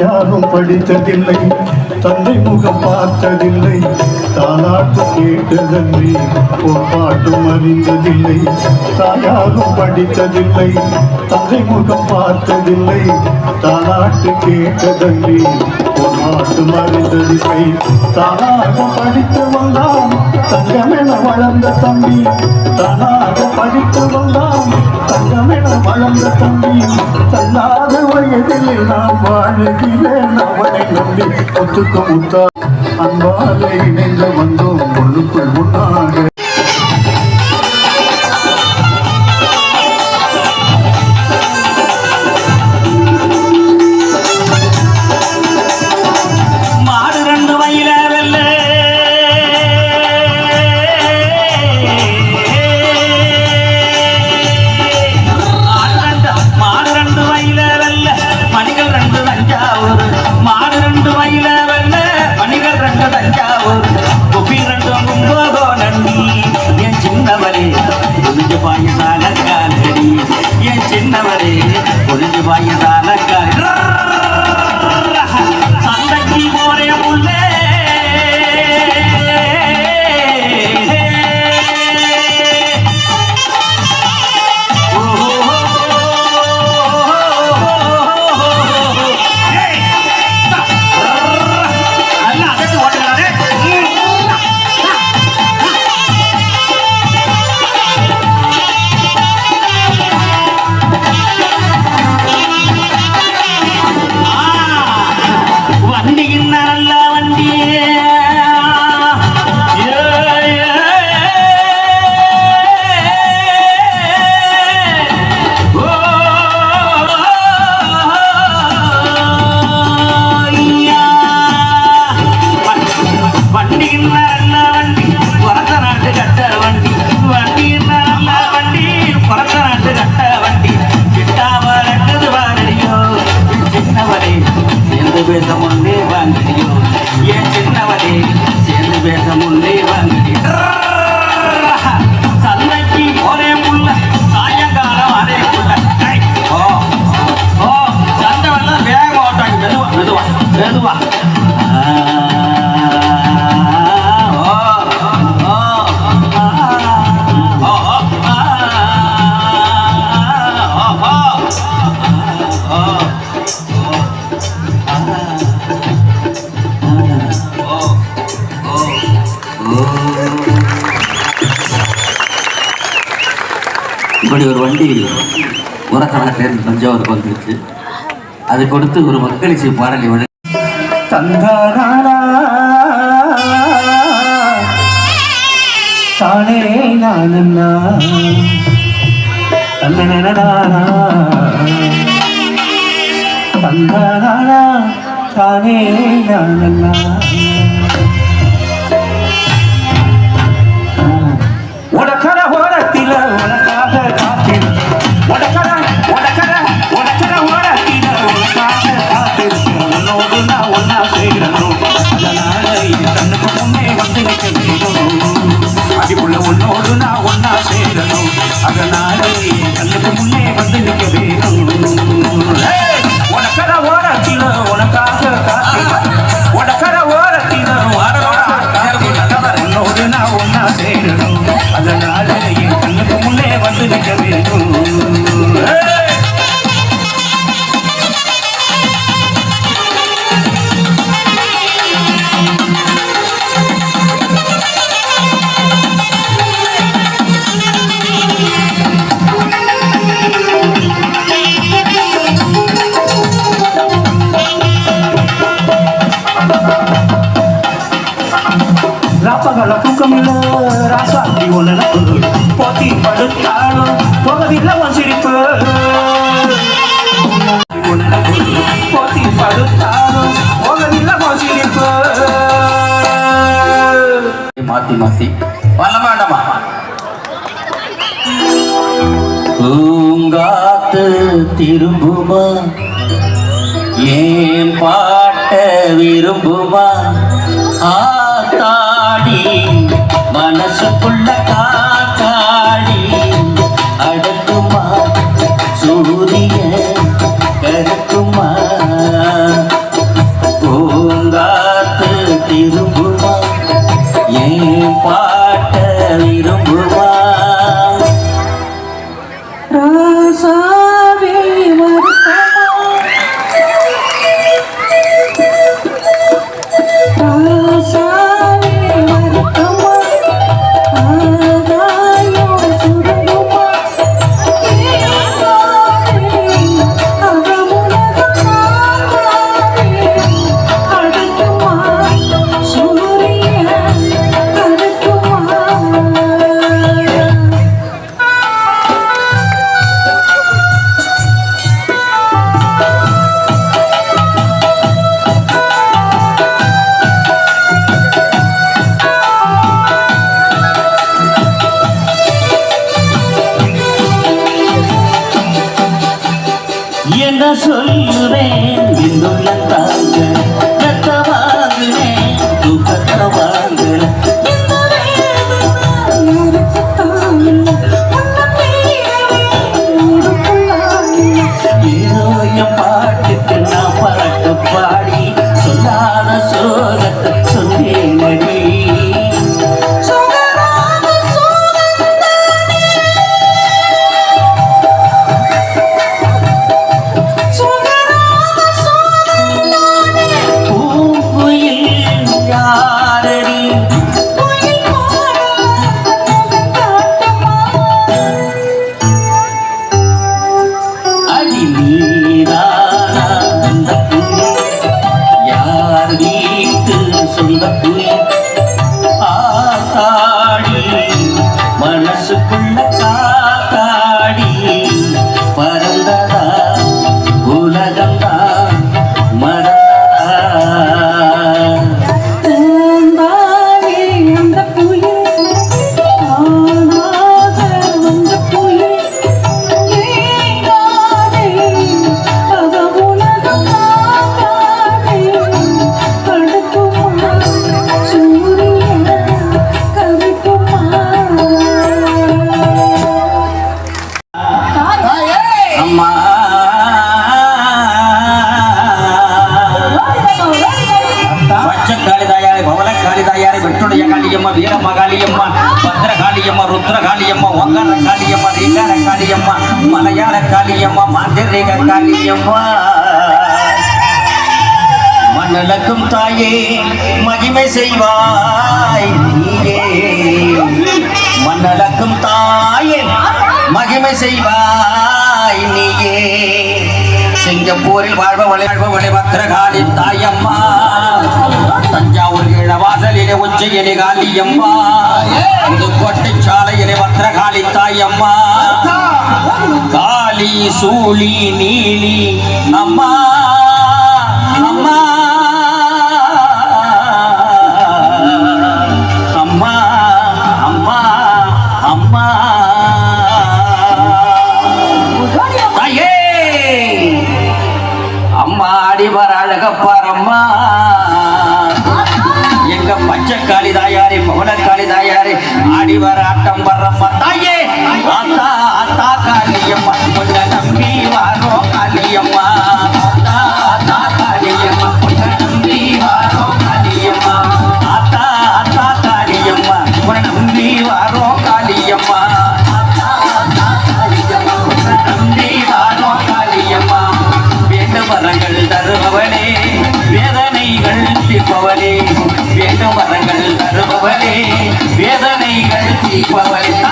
யாரும் படித்ததில்லை தந்தை முகம் பார்த்ததில்லை தாலாட்டு கேட்டதன்றி ஒரு அறிந்ததில்லை. தாயாரும் படித்ததில்லை தந்தை முகம் பார்த்ததில்லை தாலாட்டு கேட்டதன்றி ஒரு அறிந்ததில்லை. தானாக படித்து வந்தான் தங்கமென வளர்ந்த தம்பி. தானாக படித்து வந்தான் தங்கமென வளர்ந்த தம்பி. தன்னாத வயதில் நான் வாழ்கிறேன் அவனை நம்பி ஒத்துக்க முத்தா. அன்பால இணைந்து வந்தோம் உள்ளுக்குள் முன்னாக புரிஞ்சு இப்படி ஒரு வண்டி உரக்கணக்கிலிருந்து தஞ்சாவூருக்கு வந்துருச்சு. அது கொடுத்து ஒரு மக்களிசை பாடலை வழங்க தந்தானா தானே நானண்ணா. தன்னனா தானே நானண்ணா. ராப்பகல தூக்கமில்ல ராசாத்தி உனக்கு போத்தி படுத்தாலும் போகவில்லை உன் சிரிப்பு போத்தி படுத்தாலும் போகவில்லை உன் சிரிப்பு மாத்தி மாத்தி. வரலாமா வேண்டாமா பூங்காத்து திரும்புமா ஏன் பாட்ட விரும்புமா ஆ மனசுக்குள்ள கா என்ன சொல்லுவேன். என்னுள்ள தாங்கள் காளியம்மா ருத்ர காளியம்மா ஒங்கால காளியம்மா ரீகார காளியம்மா மலையாள காளியம்மா மாந்திரிக காளியம்மா மண்ணிழக்கும் தாயே மகிமை செய்வாய் நீயே. மண்ணிழக்கும் தாயே மகிமை செய்வாய் நீயே. சிங்கப்பூரில் வாழ்பவளை வாழ்பவளை பத்திரகாளி தாயம்மா. மால்கிழ வாசலிலே உச்சையிலே காந்தி அம்மா. இந்த கோட்டை சாலையிலே பத்திரகாளி தாய் அம்மா. காளி சூழி நீலி நம்மா வரங்கள் தருபவனே வேதனைகள் தீர்ப்பவனே. வேண்டும் வரங்கள் தருபவனே வேதனைகள் தீர்ப்பவனே.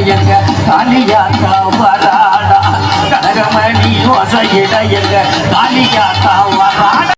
வசையிட காளியாத்தா வராடா கனகமணி வசையிட எங்க காளியாத்தா வராடா